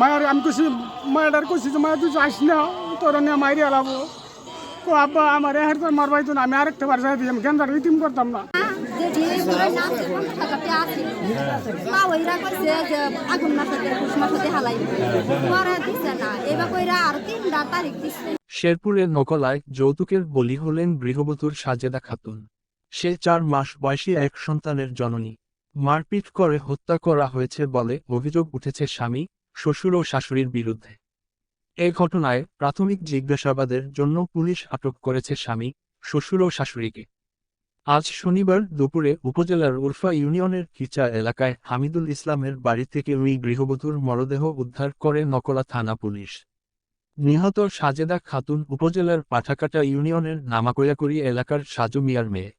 মায়ের আমি কইছি মায়ের কইছি যে মায়ের তুই যাস না তোর নিয়ে মাইরে আলাবো। কো আব্বা আমার এহার তো মারবাই তো আমি আরেকটা বার যাই গেন্দার ইতিম করতাম না। শেরপুরের নকলায় যৌতুকের বলি হলেন গৃহবধূর সাজেদা খাতুন। সে চার মাস বয়সী এক সন্তানের জননী। মারপিট করে হত্যা করা হয়েছে বলে অভিযোগ উঠেছে স্বামী শ্বশুর ও শাশুড়ির বিরুদ্ধে। এ ঘটনায় প্রাথমিক জিজ্ঞাসাবাদের জন্য পুলিশ আটক করেছে স্বামী, শ্বশুর ও শাশুড়িকে। আজ শনিবার দুপুরে উপজেলার উরফা ইউনিয়নের কিচা এলাকায় হামিদুল ইসলামের বাড়ি থেকে ওই গৃহবধূর মরদেহ উদ্ধার করে নকলা থানা পুলিশ। নিহত সাজেদা খাতুন উপজেলার পাঠাকাটা ইউনিয়নের নামাকৈয়াকুড়ি এলাকার সাজু মিয়ার মেয়ে।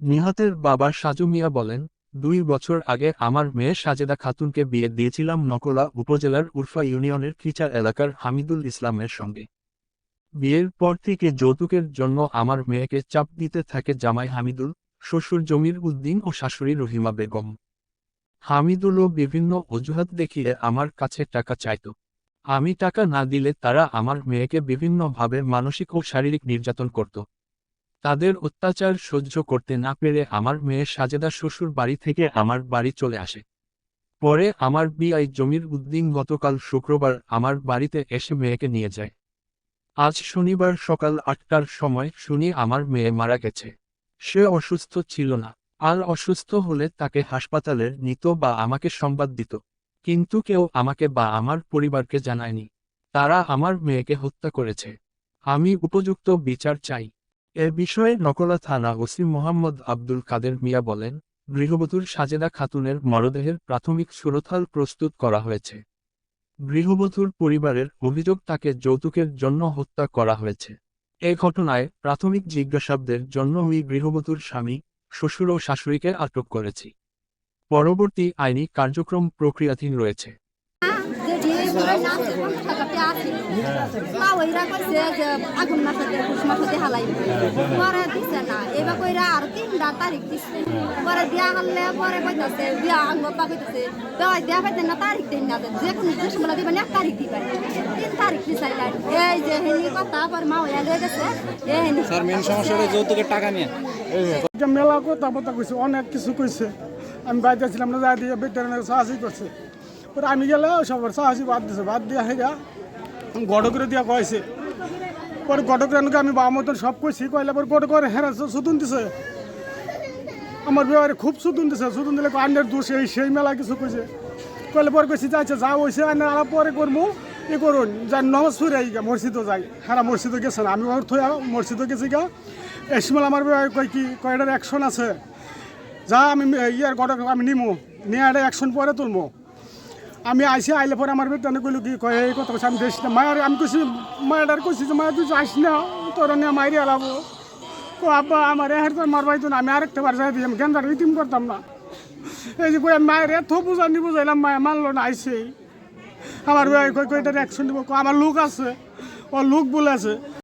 নিহতের বাবা সাজু মিয়া বলেন দুই বছর আগে আমার মেয়ে সাজেদা খাতুনকে বিয়ে দিয়েছিলাম নকলা উপজেলার উরফা ইউনিয়নের খিচা এলাকার হামিদুল ইসলামের সঙ্গে। বিয়ের পর থেকে যৌতুকের জন্য আমার মেয়েকে চাপ দিতে থাকে জামাই হামিদুল, শ্বশুর জমির উদ্দিন ও শাশুড়ি রহিমা বেগম। হামিদুলও বিভিন্ন অজুহাত দেখিয়ে আমার কাছে টাকা চাইত। আমি টাকা না দিলে তারা আমার মেয়েকে বিভিন্নভাবে মানসিক ও শারীরিক নির্যাতন করত। তাদের অত্যাচার সহ্য করতে না পেরে আমার মেয়ে সাজেদা শ্বশুর বাড়ি থেকে আমার বাড়ি চলে আসে। পরে আমার বিআই জমির উদ্দিন গতকাল শুক্রবার আমার বাড়িতে এসে মেয়েকে নিয়ে যায়। আজ শনিবার সকাল আটটার সময় শুনি আমার মেয়ে মারা গেছে। সে অসুস্থ ছিল না। আর অসুস্থ হলে তাকে হাসপাতালে নিত বা আমাকে সংবাদ দিত। কিন্তু কেউ আমাকে বা আমার পরিবারকে জানায়নি। তারা আমার মেয়েকে হত্যা করেছে। আমি উপযুক্ত বিচার চাই। এ বিষয়ে নকলা থানা ওসি মোহাম্মদ আব্দুল কাদের মিয়া বলেন, গৃহবধূর সাজেদা খাতুনের মরদেহের প্রাথমিক সুরথাল প্রস্তুত করা হয়েছে। গৃহবধূর পরিবারের অভিযোগ তাকে যৌতুকের জন্য হত্যা করা হয়েছে। এ ঘটনায় প্রাথমিক জিজ্ঞাসাবাদের জন্য ওই গৃহবধূর স্বামী, শ্বশুর ও শাশুড়িকে আটক করেছি। পরবর্তী আইনি কার্যক্রম প্রক্রিয়াধীন রয়েছে যে ঘরে না আছে পঞ্চাশ হাজার টাকা আছে মা ওইরা কইছে যে আগুন মাসে দিয়ে পুষ মাসে দিয়ে হালাই পরে দিছে না এবার কইরা আর তিনটা তারিখ দিছে পরে দিয়া হারলে পরে কইতাছে বিয়া আঙ্গ বা কইতাছে দেওয়া দেয়া পাইতেন না তারিখ দিন না। যে কোনো যে সময় দিবেন এক তারিখ দিবেন তিন তারিখ দিছাইলেন এই যে হেনি কথা পর মা ওয়া লয়ে গেছে মেলা কথা কথা কইছে, অনেক কিছু কইছে আমি ছিলাম না, যাই দিয়ে বেটার সাহায্য করছে পরে আমি গেলে সবার সাহায্য বাদ দিছে, বাদ দিয়ে হেগা। গড়করে দিয়া কয়েছে পরে গড়করে আমি বাবা মতন সব কইছি, কইলে পরে গড়করে হেরা সুতুন দিছে। আমার বিবাহে খুব সুতুন দিছে, সুতুন দিলে আন্ডার দোষ এই, সেই মেলা কিছু কইছে। কইলে পরে কইছি যাইছে যা হইছে আন্ডার আলা পরে করব ই করুন। যা নমাজ ফুরে গা মসজিদও যাই। হারা মসজিদও গেছে না, আমি ওর থইয়া মসজিদও গেছি গা। এই সময় আমার কই কি কয়টার অ্যাকশন আছে। যা আমি ইয়ার গড়ক, আমি নিমু। নিয়ে একটা অ্যাকশন পরে তুলবো আমি আইসি, আইলে পরে আমার বেটানে কইলো কি কয়, এই কথা আমি দেশ না, মায়ের, আমি কইছি, মায়ের কইছি যে মায়ের তুই যাস না, তোর নিয়ে মাইরে আলাবো কো, আব্বা, আমার এহার তো মারবাই তো আমি আরেকটা বার যাই দিই, আমি গেন্দার ইতিম করতাম না। এই যে কই মায়ের এত বুঝানি বুঝাইলাম মায়ের মানলো না আইসেই আমার কই কইটার অ্যাকশন দিব আমার লোক আছে ও লোক বলে আছে।